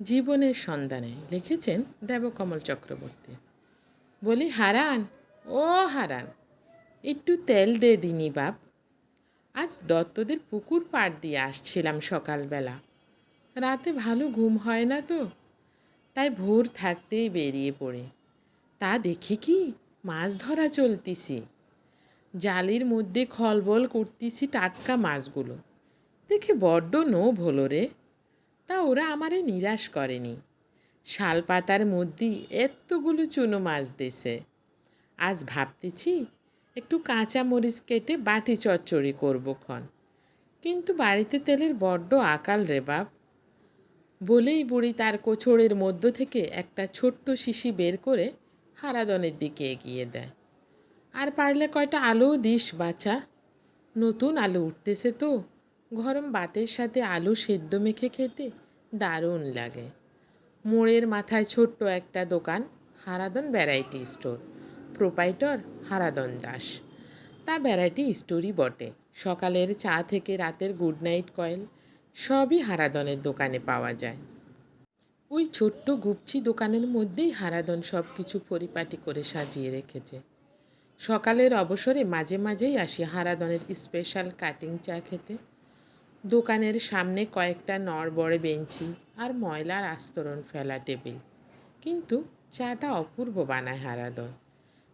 জীবনের সন্ধানে লিখেছেন দেবকমল চক্রবর্তী। বলি, হারান? ও হারান, একটু তেল দে দিনি বাপ। আজ দত্তদের পুকুর পাড় দিয়ে আসছিলাম সকালবেলা। রাতে ভালো ঘুম হয় না তো, তাই ভোর থাকতেই বেরিয়ে পড়ে। তা দেখি কি, মাছ ধরা চলতিছি। জালির মধ্যে খলবল করতিছি টাটকা মাছগুলো। দেখে বড্ড নোভ হলো রে। তা ওরা আমারে নিরাশ করেনি। শাল পাতার মধ্যেই এতগুলো চুনো মাছ দিছে। আজ ভাবতেছি একটু কাঁচা মরিচ কেটে বাটি চচ্চড়ি করব ক্ষণ। কিন্তু বাড়িতে তেলের বড্ড আকাল রে বাপ। বলেই বুড়ি তার কোছড়ের মধ্য থেকে একটা ছোট্ট শিশি বের করে হারাদনের দিকে এগিয়ে দেয়। আর পারলে কয়টা আলুও দিস বাছা। নতুন আলো উঠতেছে তো। গরম বাতের সাথে আলু সেদ্ধ মেখে খেতে দারুণ লাগে। মোড়ের মাথায় ছোট্ট একটা দোকান Haradhan variety store. Proprietor Haradhan Das. তা ভ্যারাইটি স্টোরই বটে। সকালের চা থেকে রাতের গুড নাইট কয়েল সবই হারাদনের দোকানে পাওয়া যায়। ওই ছোট্ট গুপচি দোকানের মধ্যেই হারাদন সব কিছু পরিপাটি করে সাজিয়ে রেখেছে। সকালের অবসরে মাঝে মাঝেই আসি হারাদনের স্পেশাল কাটিং চা খেতে। দোকানের সামনে কয়েকটা নড়বড়ে বেঞ্চি আর ময়লার আস্তরণ ফেলা টেবিল। কিন্তু চাটা অপূর্ব বানায় হারাদন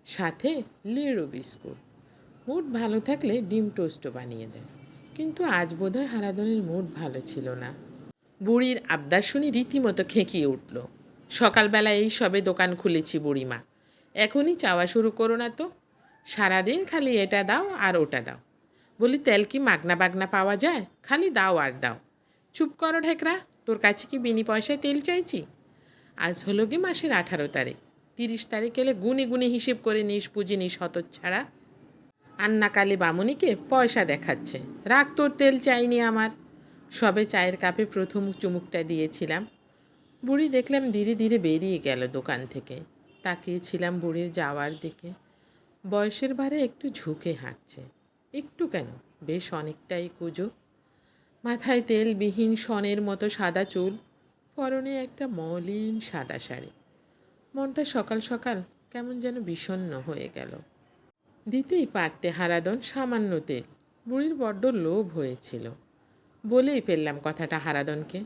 সাথে লিড়ো বিস্কুট। মুড ভালো থাকলে ডিম টোস্টও বানিয়ে দেয়। কিন্তু আজ বোধহয় হারাদনের মুড ভালো ছিল না। বুড়ির আবদার শুনি রীতিমতো খেঁকিয়ে উঠল। সকালবেলা এই সবে দোকান খুলেছি বুড়িমা। এখনই চাওয়া শুরু করো না তো। সারাদিন খালি এটা দাও আর ওটা দাও। বলি, তেল কি মাগনা বাগনা পাওয়া যায়? খালি দাও আর দাও। চুপ করো ঢেকরা, তোর কাছে কি বিনি পয়সায় তেল চাইছি? আজ হলো কি মাসের আঠারো তারিখ। তিরিশ তারিখ এলে গুনে গুনে হিসেব করে নিস, পুঁজি নিস ছাড়া আন্নাকালী বামুনিকে পয়সা দেখাচ্ছে। রাগ তোর তেল চাইনি আমার। সবে চায়ের কাপে প্রথম চুমুকটা দিয়েছিলাম। বুড়ি দেখলাম ধীরে ধীরে বেরিয়ে গেল দোকান থেকে। তাকিয়েছিলাম বুড়ির যাওয়ার দিকে। বয়সের ভারে একটু ঝুঁকে হাঁটছে। একটু কেন? বেশ অনেকটাই কুজো। মাথায় তেলবিহীন সনের মতো সাদা চুল, পরনে একটা মলিন সাদা শাড়ি। মনটা সকাল সকাল কেমন যেন বিষণ্ণ হয়ে গেল। দিতেই পারতে হারাদন সামান্য তেল, বুড়ির বড্ড লোভ হয়েছিল। বলেই ফেললাম কথাটা হারাদনকে।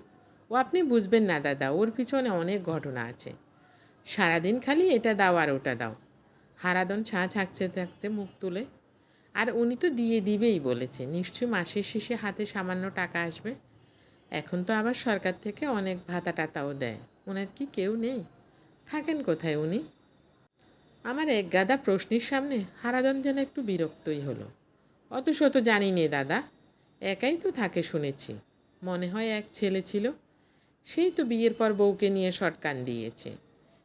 ও আপনি বুঝবেন না দাদা, ওর পিছনে অনেক ঘটনা আছে। সারাদিন খালি এটা দাও আর ওটা দাও। হারাদন ছাঁ ছাঁকতে থাকতে মুখ তুলে আর উনি তো দিয়ে দিবেই বলেছে। নিশ্চয়ই মাসের শেষে হাতে সামান্য টাকা আসবে। এখন তো আবার সরকার থেকে অনেক ভাতা টাতাও দেয়। ওনার কি কেউ নেই? থাকেন কোথায় উনি? আমার এক গাদা প্রশ্নের সামনে হারাদন যেন একটু বিরক্তই হলো। অত শত জানি নে দাদা, একাই তো থাকে শুনেছি। মনে হয় এক ছেলে ছিল। সেই তো বিয়ের পর বউকে নিয়ে শটকান দিয়েছে।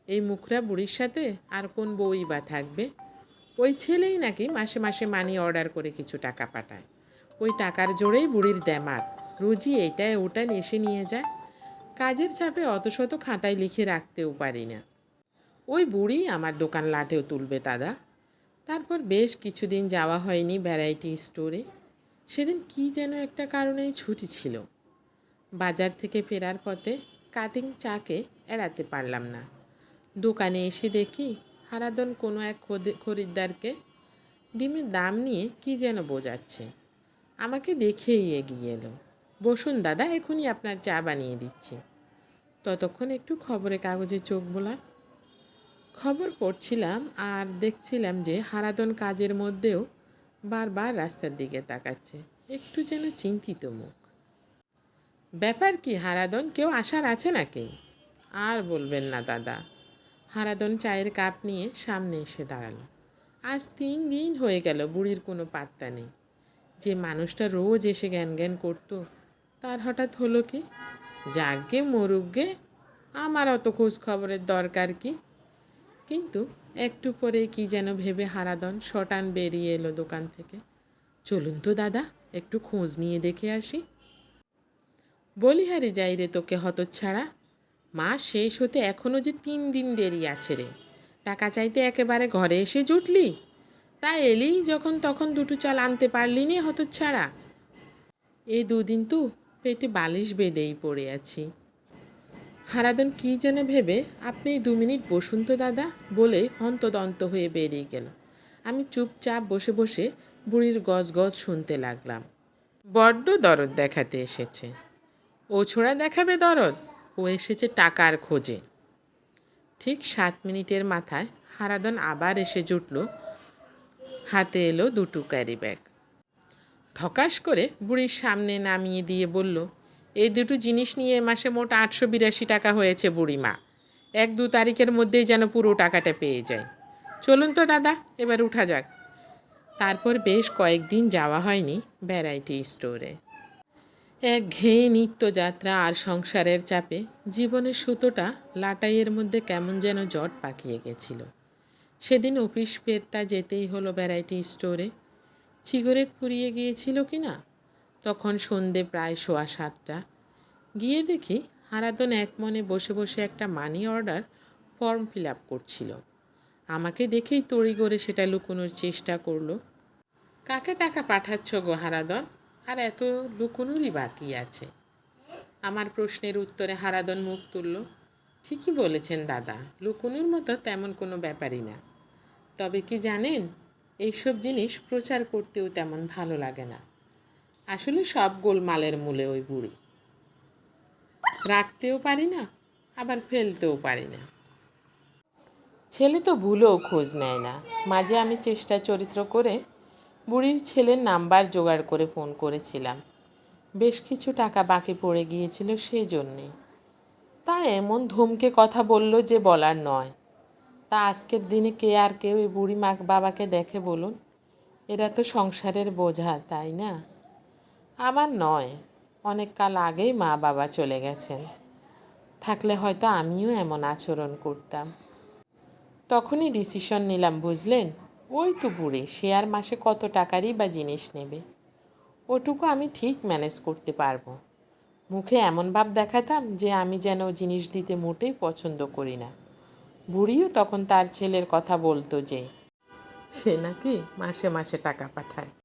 এই মুখরা বুড়ির সাথে আর কোন বউই বা থাকবে? ওই ছেলেই নাকি মাসে মাসে মানি অর্ডার করে কিছু টাকা পাঠায়। ওই টাকার জোরেই বুড়ির দেমাক রোজই এইটায় ওটা এসে নিয়ে যায়। কাজের চাপে অত শত খাতায় লিখে রাখতেও পারি না। ওই বুড়ি আমার দোকান লাটেও তুলবে দাদা। তারপর বেশ কিছুদিন যাওয়া হয়নি ভ্যারাইটি স্টোরে সেদিন কি যেন একটা কারণেই ছুটি ছিল। বাজার থেকে ফেরার পথে কাটিং চাকে এড়াতে পারলাম না। দোকানে এসে দেখি হারাদন কোনো এক খরিদ্দারকে ডিমের দাম নিয়ে কি যেন বোঝাচ্ছে। আমাকে দেখেই এগিয়ে এলো। বসুন দাদা, এখনই আপনার চা বানিয়ে দিচ্ছি। ততক্ষণ একটু খবরের কাগজে চোখ বোলাম খবর পড়ছিলাম আর দেখছিলাম যে হারাদন কাজের মধ্যেও বারবার রাস্তার দিকে তাকাচ্ছে। একটু যেন চিন্তিত মুখ। ব্যাপার কি হারাদন কেউ আসার আছে নাকি? আর বলবেন না দাদা। হারাদন চায়ের কাপ নিয়ে সামনে এসে দাঁড়াল। আজ তিন দিন হয়ে গেল বুড়ির কোনো পাত্তা নেই। যে মানুষটা রোজ এসে জ্ঞান জ্ঞান করতো, তার হঠাৎ হলো কি? যাগে মরুগে আমার অত খোঁজ খবরের দরকার কি? কিন্তু একটু পরে কি যেন ভেবে হারাদন শটান বেরিয়ে এলো দোকান থেকে। চলুন তো দাদা, একটু খোঁজ নিয়ে দেখে আসি। বলিহারি যাই রে তোকে হতচ্ছাড়া মাস শেষ হতে এখনও যে তিন দিন দেরি আছে রে। টাকা চাইতে একেবারে ঘরে এসে জুটলি? তা এলি যখন তখন দুটো চাল আনতে পারলি নি হতচ্ছাড়া। এই দুদিন তো পেটে বালিশ বেঁধেই পড়ে আছি। হারাদন কী যেন ভেবে, আপনি দু মিনিট বসুন তো দাদা, বলে হন্তদন্ত হয়ে বেরিয়ে গেল। আমি চুপচাপ বসে বসে বুড়ির গজ গজ শুনতে লাগলাম। বড্ড দরদ দেখাতে এসেছে। ও ছোড়া দেখাবে দরদ? ও এসেছে টাকার খোঁজে। ঠিক সাত মিনিটের মাথায় হারাদন আবার এসে জুটল। হাতে এলো দুটো ক্যারি ব্যাগ। ঠকাস করে বুড়ির সামনে নামিয়ে দিয়ে বলল, এই দুটো জিনিস নিয়ে মাসে মোট আটশো বিরাশি টাকা হয়েছে বুড়িমা এক দু তারিখের মধ্যেই যেন পুরো টাকাটা পেয়ে যায়। চলুন তো দাদা, এবার উঠা যাক। তারপর বেশ কয়েকদিন যাওয়া হয়নি ভ্যারাইটি স্টোরে। এক ঘেয়ে নিত্যযাত্রা আর সংসারের চাপে জীবনের সুতোটা লাটাইয়ের মধ্যে কেমন যেন জট পাকিয়ে গেছিল। সেদিন অফিস ফেরতা যেতেই হলো ভ্যারাইটি স্টোরে। সিগারেট ফুরিয়ে গিয়েছিল কি না? তখন সন্ধে প্রায় সোয়া সাতটা। গিয়ে দেখি হারাদন এক মনে বসে বসে একটা money order form fill up করছিল। আমাকে দেখেই তড়িগড়ে সেটা লুকোনোর চেষ্টা করল। কাকে টাকা পাঠাচ্ছ গো হারাদন আর এত লুকোনোরই বাকি আছে। আমার প্রশ্নের উত্তরে হারাদন মুখ তুলল, ঠিকই বলেছেন দাদা, লুকুনুর মতো তেমন কোনো ব্যাপারই না। তবে কি জানেন, এইসব জিনিস প্রচার করতেও তেমন ভালো লাগে না। আসলে সব গোলমালের মূলে ওই বুড়ি। রাখতেও পারি না, আবার ফেলতেও পারি না। ছেলে তো ভুলেও খোঁজ নেয় না। মাঝে আমি চেষ্টা চরিত্র করে বুড়ির ছেলের নাম্বার জোগাড় করে ফোন করেছিলাম। বেশ কিছু টাকা বাকি পড়ে গিয়েছিল সেই জন্যে তা এমন ধমকে কথা বলল যে বলার নয়। তা আজকের দিনে কে আর কেউ এই বুড়ি মা বাবাকে দেখে বলুন? এরা তো সংসারের বোঝা, তাই না? আমার নয়, অনেক কাল আগেই মা বাবা চলে গেছেন। থাকলে হয়তো আমিও এমন আচরণ করতাম। তখনই ডিসিশন নিলাম, বুঝলেন? ওই তো বুড়ে, সে আর মাসে কত টাকারই বা জিনিস নেবে। ওটুকু আমি ঠিক ম্যানেজ করতে পারব। মুখে এমন ভাব দেখাতাম যে আমি যেন জিনিস দিতে মোটেই পছন্দ করি না। বুড়িও তখন তার ছেলের কথা বলতো যে, সে নাকি মাসে মাসে টাকা পাঠায়।